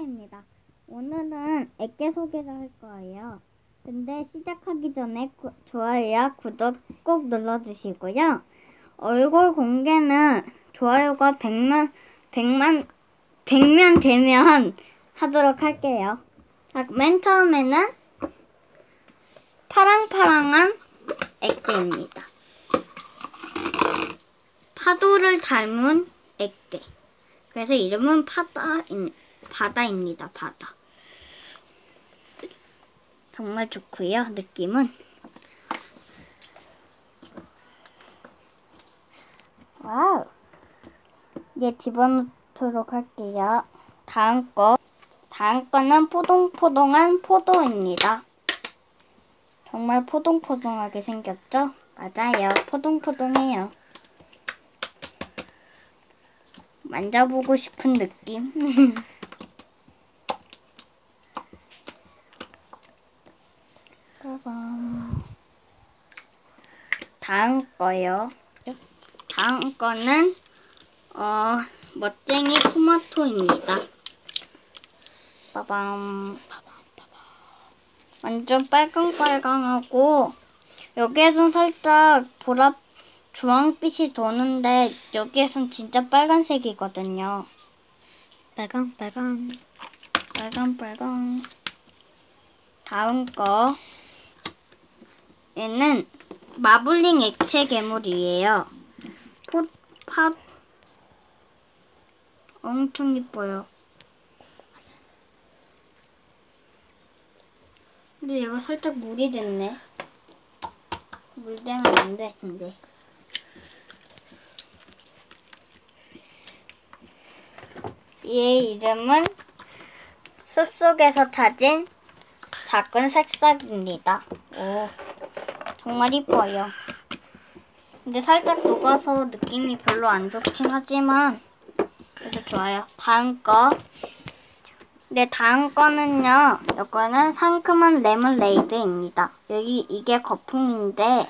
콩토입니다. 오늘은 액계 소개를 할 거예요. 근데 시작하기 전에 구, 좋아요와 구독 꼭 눌러주시고요. 얼굴 공개는 좋아요가 100만, 100만, 100면 되면 하도록 할게요. 자, 맨 처음에는 파랑파랑한 액계입니다. 파도를 닮은 액계. 그래서 이름은 파다, 바다입니다. 바다. 정말 좋고요. 느낌은. 와우. 이제 집어넣도록 할게요. 다음 거. 다음 거는 포동포동한 포도입니다. 정말 포동포동하게 생겼죠? 맞아요. 포동포동해요. 만져보고 싶은 느낌. 빠밤. 다음 거요. 다음 거는 어 멋쟁이 토마토입니다. 빠밤. 완전 빨강빨강하고 여기에선 살짝 보라 주황빛이 도는데 여기에선 진짜 빨간색이거든요. 빨강 빨강 빨강 빨강 다음 거 얘는 마블링 액체 괴물이에요. 포, 파 엄청 이뻐요. 근데 얘가 살짝 물이 됐네. 물 되면 안 되는데. 얘 이름은 숲속에서 찾은 작은 새싹입니다. 오, 정말 이뻐요. 근데 살짝 녹아서 느낌이 별로 안 좋긴 하지만 그래도 좋아요. 다음 거. 네, 다음 거는요. 이거는 상큼한 레몬레이드입니다. 여기 이게 거품인데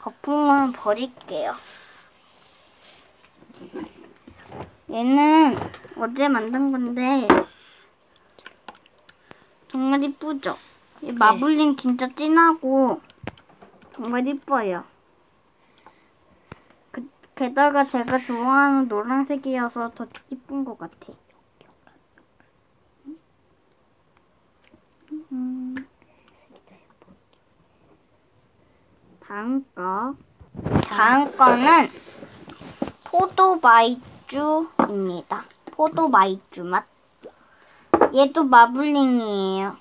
거품은 버릴게요. 얘는 어제 만든 건데 정말 이쁘죠? 이 마블링 진짜 진하고 정말 이뻐요. 그, 게다가 제가 좋아하는 노란색이어서 더 이쁜 것 같아. 음. 다음 거. 다음 거는 포도마이쮸입니다. 포도마이쮸 맛. 얘도 마블링이에요.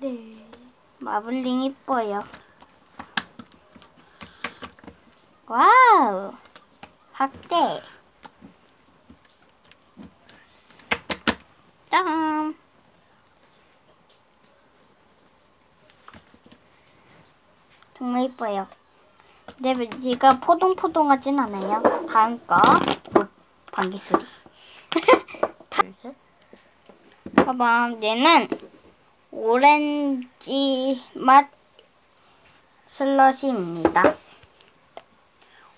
네. 마블링 이뻐요. 와우. 확대. 짠. 정말 이뻐요. 근데 얘가 포동포동하진 않아요. 다음 거. 오, 방귀 소리. 봐봐, 얘는 오렌지 맛 슬러시입니다.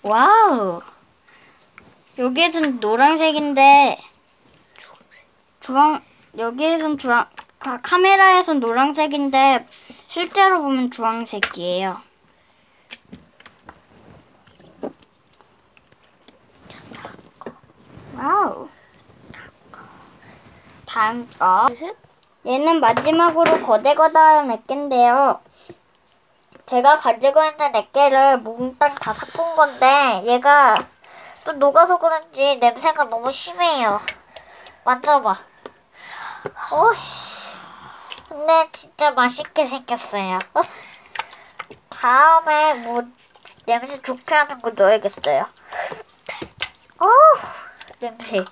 와우. 여기에선 노란색인데 주황 여기에선 주황 카- 카메라에선 노란색인데 실제로 보면 주황색이에요. 와우. 다음 거. 둘, 셋. 얘는 마지막으로 거대거다한 액계인데요. 제가 가지고 있는 액계를 몽땅 다 섞은 건데 얘가 또 녹아서 그런지 냄새가 너무 심해요. 만져봐. 오씨. 근데 진짜 맛있게 생겼어요. 어? 다음에 뭐 냄새 좋게 하는 거 넣어야겠어요. 어 냄새.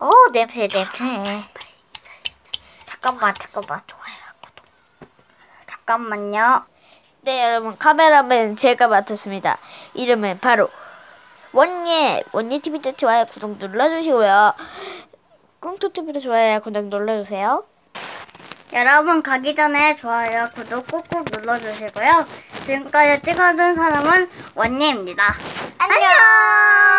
어 냄새 냄새. 잠깐만 잠깐만. 잠깐만요. 네, 여러분 카메라맨 제가 맡았습니다. 이름은 바로 원예 원예 TV도 좋아요 구독 눌러주시고요. 꽁토 TV도 좋아요 구독 눌러주세요. 여러분 가기 전에 좋아요 구독 꾹꾹 눌러주시고요. 지금까지 찍어준 사람은 원예입니다. 안녕.